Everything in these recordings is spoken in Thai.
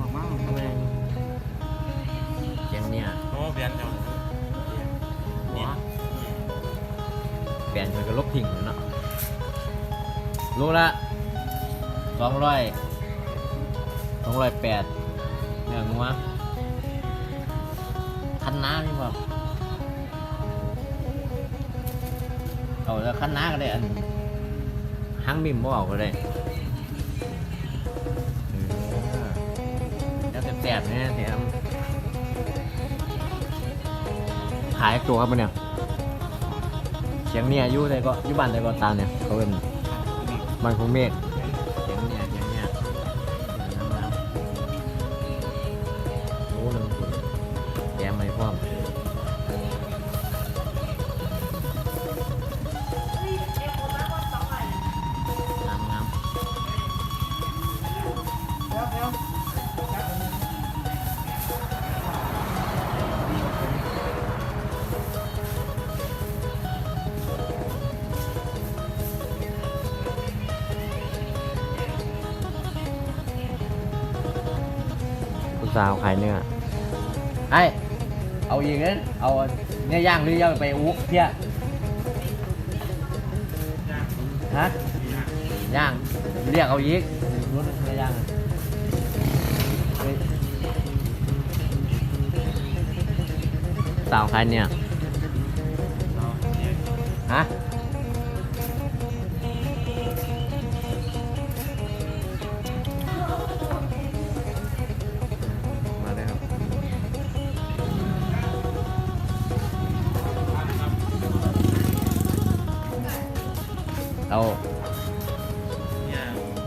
ออกมาออกมาเชียงเนี่ยโอ้เปลี่ยนเจ้าหัวแฟนมันก็ลบทิ้งอยู่เนาะรู้ละสองร้อยสองร้อยแปดเนื้องัวคันน้ำนี่บ่เอาแล้วคันน้าก็ได้อันหังบิมบ่เอาก็ได้ แสบๆเนี่ยแถมหายตัวครับมันเนี่ยเสียงเนี่ยอยู่ในก็อยู่บ้านในก็ตามเนี่ยเขาเป็นบ้านคงเมฆเสียงเนี่ยเสียงเนี่ยโอ้น้ำคุณแกมไม่พร้อม คุณสาวขายเนื้อไอ้เอาอีกนะเอาเนื้อย่างหรือเอาไปอุ๊เที่ยฮะย่างเรียกเอาอีกรู้เนื้อย่างอะเฮ้ยสาวขายเนี่ยฮะ เอา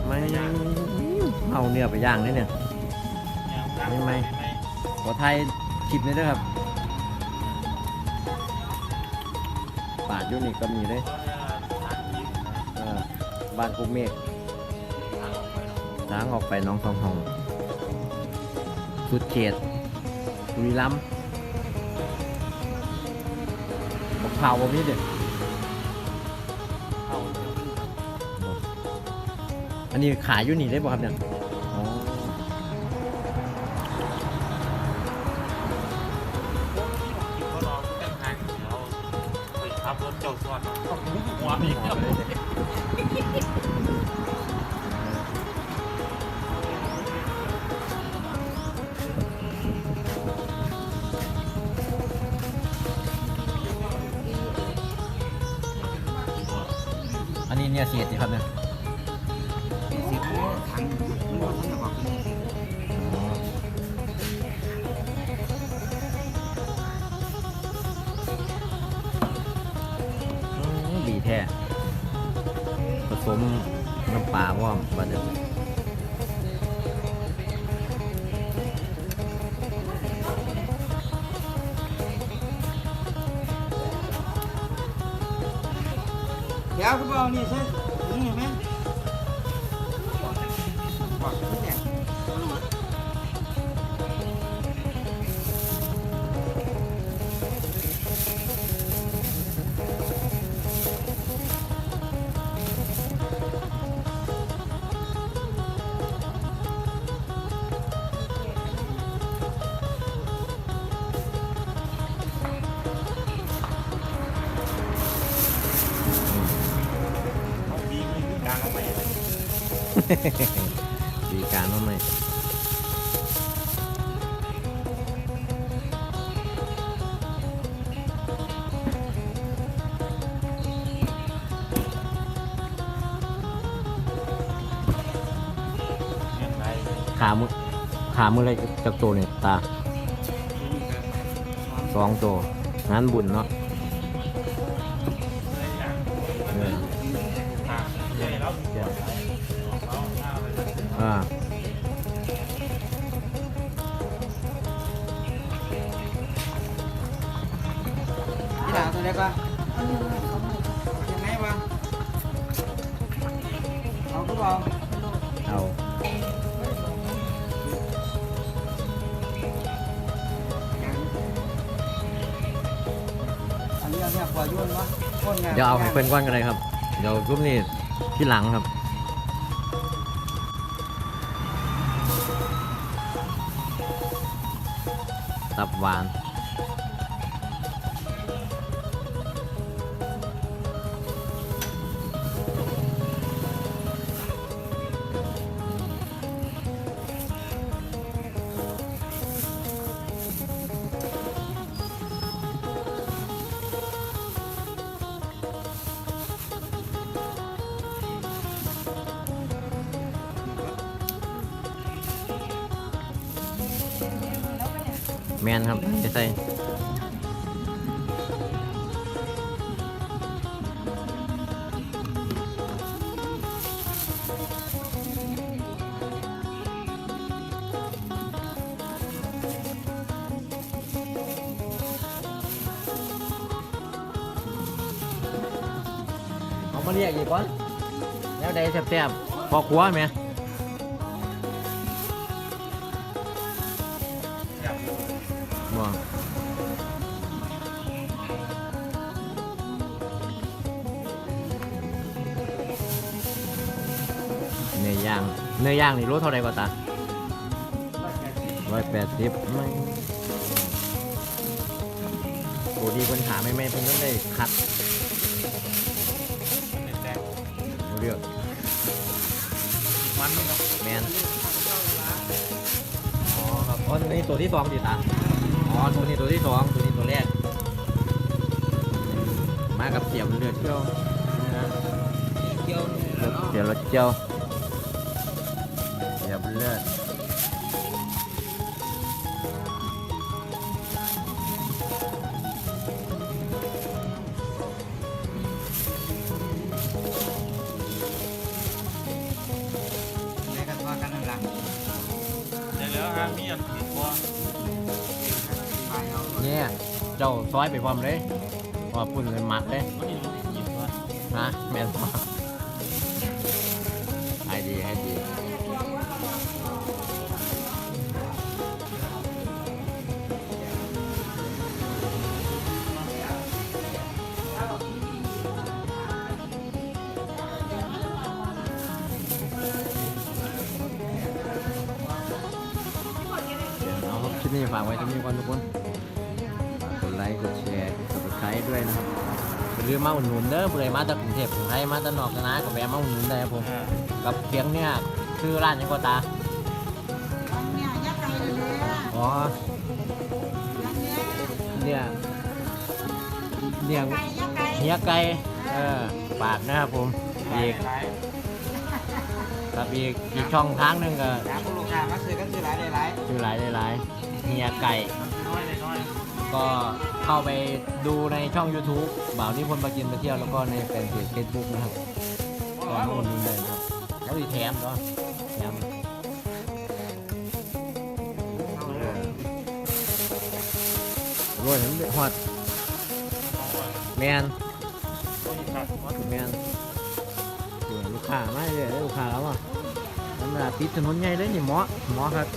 ไม่เอาเนื้อไปย่างนี่เนี่ยไม่ไม่ ขอไทยคลิปนี้ด้วยครับป่าดอยูนี่ก็มีเลยเออบ้านกุกเมฆล้างออกไปน้องทองหองสุดเขตบุรีรัมย์บอกข่าวบ่มีเด็ด อันนี้ขายอยู่นี่ได้บ่ครับเนี่ยอ๋อก็รอกันทางเดี๋ยวไปขับรถเจ้าสวดหัวมีเจ้าอันนี้เนี่ยเสียดสิครับเนี่ย สิบเนี่ยถังมันบอกท่านบอกอืมดีแท้ผสมน้ำปลาว่อมบัดเดี๋ยวเดี๋ยวคุณบอกนี่ใช่ ดีการว่าไหมขามือขามืออะไรจากตัวเนี่ยตาสองตัวงานบุญเนาะ อ่าที่หลังตัวเล็กวะยังไงวะเอาคุณบอกเอาอันนี้อันนี้ปล่อยยุ่นวะคนงาน เดี๋ยวเอาให้เพื่อนก้อนกันเลยครับ เดี๋ยวรูปนี้ที่หลังครับ ตั แมนครับจะใส่เอามาเรียกอีกก่อนแล้วได้แซ่บๆพอครัวไหม ย่าง เนื้อย่างนี่รู้เท่าไหร่กว่าตาร้อยแปดสิบไม่โอ้ดีคนถามไม่ไม่เพิ่นต้องได้คัดเป็นแดงเลือกมันนี่ครับแมนอ๋อครับอ๋อนี่ตัวที่สองดิตาอ๋อตัวนี้ตัวที่สองตัวนี้ตัวแรก มากับเสียบเลือดเจียวนะเกี่ยวนี่แหละเนาะเสียบรสเจียว เสียบเลือดในกระทอกันนั่นแหละเดี๋ยวแล้วฮะมีอันติดตัวไปเอาเนี่ยเจ้าซอยไปพร้อมเลยพอปุ่นเงินมัดเลยมันนี่รู้หยิบมานะแมนพ นี้ฝากไว้ที่นี่ก่อนทุกคนฝากกดไลค์กดแชร์กด subscribe ด้วยนะครับอย่าลืมมาอุดหนุนเด้อผู้ใดมาจากกรุงเทพกรุงไทยมาจากนอกจากนาก็แวะมาอุดหนุนได้ครับผมอ่ากับเพียงเนี่ยชื่อร้านยังก็ตาเนี่ยยักษ์ไก่เลยอะอ๋อยักษ์เนี่ยเนี่ยเนี่ยไก่ยักษ์ไก่เฮียไก่เออปากนะครับผมอีกหลายครับอีกอีกช่องทางหนึงก็ถามผู้ลูกค้ามาซื้อกันซื้อหลายได้หลายชื่อหลายหลาย เฮียไก่ ก็เข้าไปดูในช่อง YouTube บ่าวนิพนธ์มากินมาเที่ยวแล้วก็ในแฟนเพจ Facebook นะครับก็มาอุดหนุนเลยนครับ แล้วอีกแถมเนาะแถมรวยถึงฮอดแมนแมนลูกค้ามาเลยเด้ลูกค้าแล้วอะธรรมดาปิดถนนใหญ่เลยนี่หมอหมอครับ